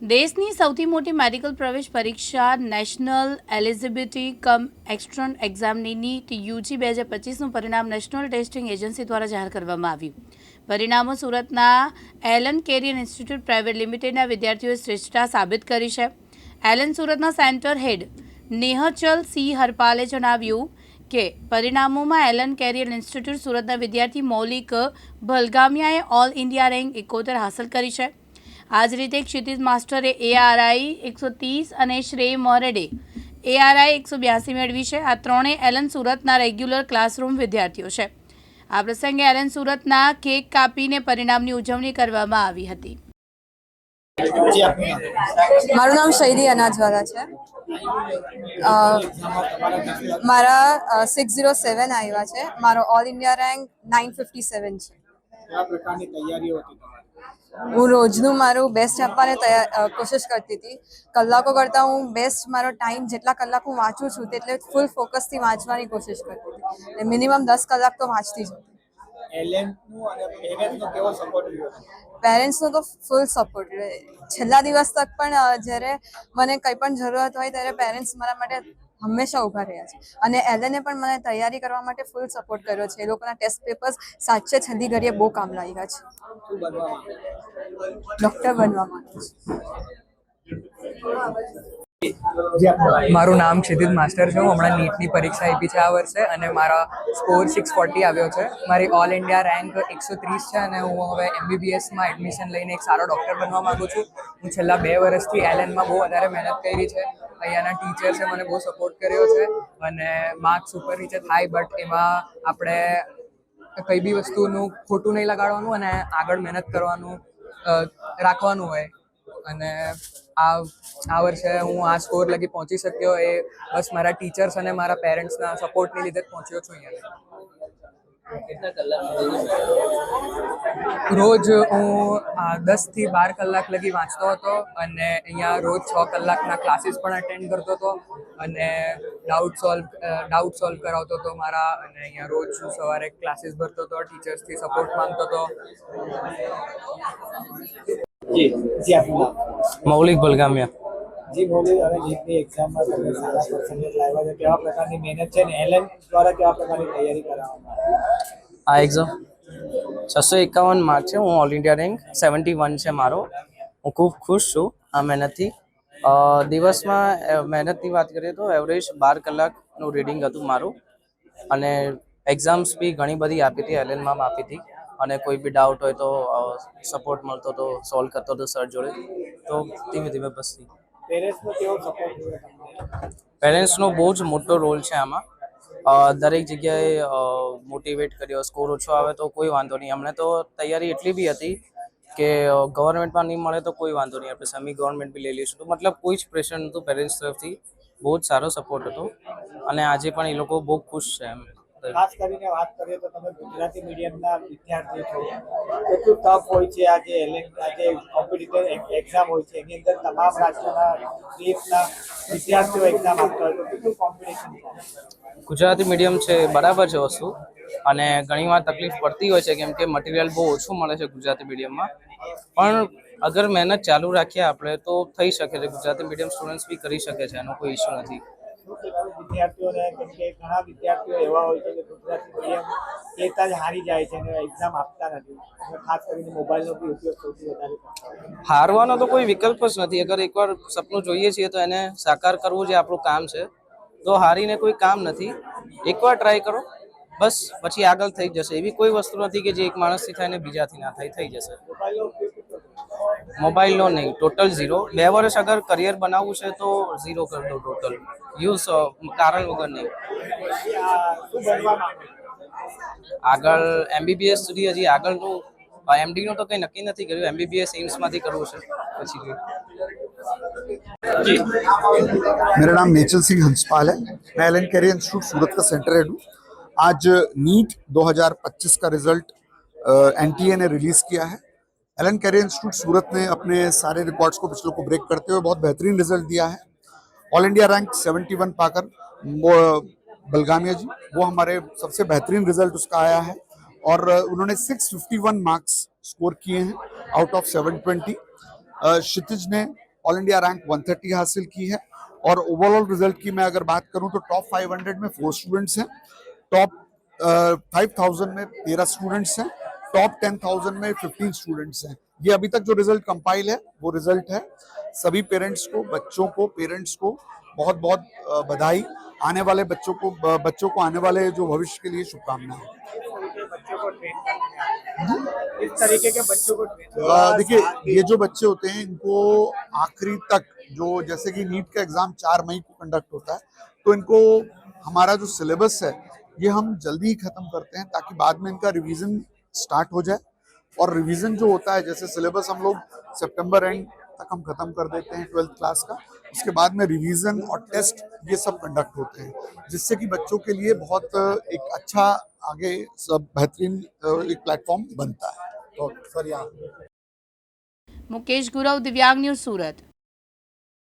દેશની સૌથી મોટી મેડિકલ પ્રવેશ પરીક્ષા નેશનલ એલિજિબિલિટી કમ એક્સ્ટ્રન એક્ઝામની નીટ યુજી બે હજાર પચીસનું પરિણામ નેશનલ ટેસ્ટિંગ એજન્સી દ્વારા જાહેર કરવામાં આવ્યું. પરિણામો સુરતના એલન કેરિયન ઇન્સ્ટિટ્યૂટ પ્રાઇવેટ લિમિટેડના વિદ્યાર્થીઓએ શ્રેષ્ઠતા સાબિત કરી છે. એલન સુરતના સેન્ટર હેડ નેહચલ સી હરપાલે જણાવ્યું કે, પરિણામોમાં એલન કેરિયર ઇન્સ્ટિટ્યૂટ સુરતના વિદ્યાર્થી મૌલિક ભલગામિયાએ ઓલ ઇન્ડિયા રેન્ક એકોતેર હાંસલ કરી છે. આ જ રીતે ક્ષિતિજ માસ્ટરે એઆરઆઈ એકસો ત્રીસ અને શ્રેય મોરેડે એઆરઆઈ એકસો બ્યાસી મેળવી છે. આ ત્રણેય એલન સુરતના રેગ્યુલર ક્લાસરૂમ વિદ્યાર્થીઓ છે. આ પ્રસંગે એલન સુરતના કેક કાપીને પરિણામની ઉજવણી કરવામાં આવી હતી. મારું નામ શૈલી અનાજવાલા છે. મારા સિક્સ ઝીરો સેવન આવ્યા છે. મારો all India rank nine fifty seven છે. હું રોજનું મારું બેસ્ટ આપવાની તૈયાર કોશિશ કરતી હતી. કલાકો કરતાં હું બેસ્ટ મારો ટાઈમ જેટલા કલાક હું વાંચું છું તેટલે ફૂલ ફોકસથી વાંચવાની કોશિશ કરતી હતી. મિનિમમ દસ કલાક તો વાંચતી જ હતી. પેરેન્ટ્સનો તો ફૂલ સપોર્ટ છેલ્લા દિવસ તક પણ જ્યારે મને કંઈ પણ જરૂરત હોય ત્યારે પેરેન્ટ્સ મારા માટે હંમેશા ઊભા રહ્યા છે. અને એલએને પણ મને તૈયારી કરવા માટે ફૂલ સપોર્ટ કર્યો છે. એ લોકોના ટેસ્ટ પેપર્સ સાચે છંદી ઘડીએ બહુ કામ લાગ્યા છે. ડોક્ટર બનવા નામ. મારું નામ ક્ષિતિજ માસ્ટર છે. હું હમણાં નીટની પરીક્ષા આપી છે આ વર્ષે અને મારા સ્કોર સિક્સ ફોર્ટી આવ્યો છે. મારી ઓલ ઇન્ડિયા રેન્ક એકસો ત્રીસ છે અને હું હવે એમબીબીએસમાં એડમિશન લઈને એક સારો ડૉક્ટર બનવા માગું છું. હું છેલ્લા બે વર્ષથી એલએનમાં બહુ વધારે મહેનત કરી છે. અહીંયાના ટીચર્સે મને બહુ સપોર્ટ કર્યો છે અને માર્ક્સ ઉપર નીચે થાય બટ એમાં આપણે કઈ બી વસ્તુનું ખોટું નહીં લગાડવાનું અને આગળ મહેનત કરવાનું રાખવાનું હોય. અને આ આ વર્ષે હું આ સ્કોર લગી પહોંચી શક્યો એ બસ મારા ટીચર્સ અને મારા પેરેન્ટ્સના સપોર્ટની લીધે જ પહોંચ્યો છું અહીંયા. રોજ હું આ, દસથી બાર કલાક લગી વાંચતો હતો અને અહીંયા રોજ છ કલાકના ક્લાસીસ પણ અટેન્ડ કરતો હતો અને ડાઉટ સોલ્વ ડાઉટ સોલ્વ કરાવતો હતો મારા અને અહીંયા રોજ હું સવારે ક્લાસીસ ભરતો હતો ટીચર્સથી સપોર્ટ માંગતો હતો. જી જી આપનું. મૌલિક ભલગામિયા. જી મૌલિક અને જીતની એક્ઝામમાં તમે સારા પર્સન્ટેજ લાવ્યા છે કેવા પ્રકારની મહેનત છે ને એલએન દ્વારા કેવા પ્રકારની તૈયારી કરાવવામાં આવી? આ એક્ઝામ છસો એકાવન માર્ક છે હું all India rank seventy one છે મારો. હું ખૂબ ખુશ છું આ મહેનતથી. દિવસમાં મહેનતની વાત કરીએ તો એવરેજ બાર કલાકનું રીડિંગ હતું મારું. અને એક્ઝામ્સ બી ઘણી બધી આપી હતી એલએનમાં આપી હતી. અને કોઈ બી ડાઉટ હોય તો સપોર્ટ મળતો તો સોલ્વ કરતો હતો સર જોડે. તો ધીમે ધીમે બસ પેરેન્ટ્સનો બહુ જ મોટો રોલ છે આમાં. દરેક જગ્યાએ મોટિવેટ કર્યો સ્કોર ઓછો આવે તો કોઈ વાંધો નહીં. અમને તો તૈયારી એટલી બી હતી કે ગવર્મેન્ટમાં નહીં મળે તો કોઈ વાંધો નહીં. આપણે સેમી ગવર્મેન્ટ બી લઈ લઈશું. તો મતલબ કોઈ જ પ્રેશર નહોતું પેરેન્ટ્સ તરફથી. બહુ જ સારો સપોર્ટ હતો. અને આજે પણ એ લોકો બહુ ખુશ છે એમ. ખાસ કરીને વાત કરીએ તો તમે ગુજરાતી મીડિયમના વિદ્યાર્થી છો. કેટલું ટફ હોય છે આજે આજે કોમ્પિટિટિવ એક્ઝામ હોય છે. એની અંદર તમામ રાજ્યોના સ્ટેટના વિદ્યાર્થીઓ એક્ઝામ આપતા હોય તો કેટલું કોમ્પિટિશન ગુજરાતી મીડિયમ છે બરાબર છે વસ્તુ. અને ઘણીવાર તકલીફ પડતી હોય છે કેમ કે મટીરિયલ બહુ ઓછું મળે છે ગુજરાતી મીડિયમમાં પણ અગર મહેનત ચાલુ રાખીએ આપણે તો થઈ શકે છે. ગુજરાતી મીડિયમ સ્ટુડન્ટ્સ બી કરી શકે છે એનો કોઈ ઇશ્યુ નથી. વિદ્યાર્થીઓને? કેમ કે ઘણા વિદ્યાર્થીઓ એવા હોય છે કે ગુજરાતી મીડિયમ કહેતા જ હારી જાય છે અને એક્ઝામ આપતા નથી. ખાસ કરીને મોબાઈલનો બી ઉપયોગ સૌથી વધારે. હારવાનો તો કોઈ વિકલ્પ જ નથી. અગર એકવાર સપનું જોઈએ છીએ તો એને સાકાર કરવું જે આપણું કામ છે તો હારીને કોઈ કામ નથી. એકવાર ટ્રાય કરો બસ પછી આગળ થઈ જશે. એવી કોઈ વસ્તુ નથી કે જે એક માણસથી થાય ને બીજાથી ના થાય થઈ જશે. મોબાઈલનો ઉપયોગ કેટલો કરતા હોય? મોબાઈલનો નહીં ટોટલ ઝીરો બે વર્ષ અગર કરિયર બનાવવું છે તો ઝીરો કરી દો ટોટલ યુઝ કારણ વગર નહીં પછી આ શું બનવા માંગો છો? આગળ એમબીબીએસ સુધી હજી આગળનું એમડીનું તો કંઈ નક્કી નથી કર્યું એમબીબીએસ એમ્સમાંથી કરવું છે પછી જોઈએ. मेरा नाम नेचल सिंह हंसपाल है मैं L N career institute Surat का सेंटर हेड हूँ आज नीट 2025 का रिजल्ट एन ने रिलीज किया है L N career institute Surat ने अपने सारे रिकॉर्ड्स को पिछले को ब्रेक करते हुए बहुत बेहतरीन रिज़ल्ट दिया है। ऑल इंडिया रैंक 71 पाकर बलगामिया जी वो हमारे सबसे बेहतरीन रिज़ल्ट उसका आया है और उन्होंने 651 मार्क्स स्कोर किए हैं आउट ऑफ़ 720 अ, क्षितिज ने ऑल इंडिया रैंक 130 हासिल की है और ओवरऑल रिज़ल्ट की मैं अगर बात करूँ तो टॉप 500 में फोर स्टूडेंट्स हैं टॉप फाइव थाउज़ेंड में तेरह स्टूडेंट्स हैं टॉप टेन थाउज़ेंड में फिफ्टीन स्टूडेंट्स हैं। ये अभी तक जो रिज़ल्ट कंपाइल है वो रिज़ल्ट है। सभी पेरेंट्स को बच्चों को पेरेंट्स को बहुत बहुत बधाई। आने वाले बच्चों को बच्चों को आने वाले जो भविष्य के लिए शुभकामनाएँ। इस तरीके के बच्चों को देखिए ये जो बच्चे होते हैं इनको आखिरी तक जो जैसे कि नीट का एग्ज़ाम चार मई को कंडक्ट होता है तो इनको हमारा जो सिलेबस है ये हम जल्दी ही खत्म करते हैं ताकि बाद में इनका रिवीजन स्टार्ट हो जाए। और रिवीजन जो होता है, जैसे सिलेबस हम लोग सितंबर एंड तक हम खत्म कर देते हैं ट्वेल्थ क्लास का। उसके बाद में रिवीजन और टेस्ट ये सब कंडक्ट होते हैं, जिससे कि बच्चों के लिए बहुत, एक अच्छा आगे सब बेहतरीन, एक प्लेटफॉर्म बनता है। तो सर यहाँ। मुकेश गुरव, दिव्यांग न्यूज़, सूरत।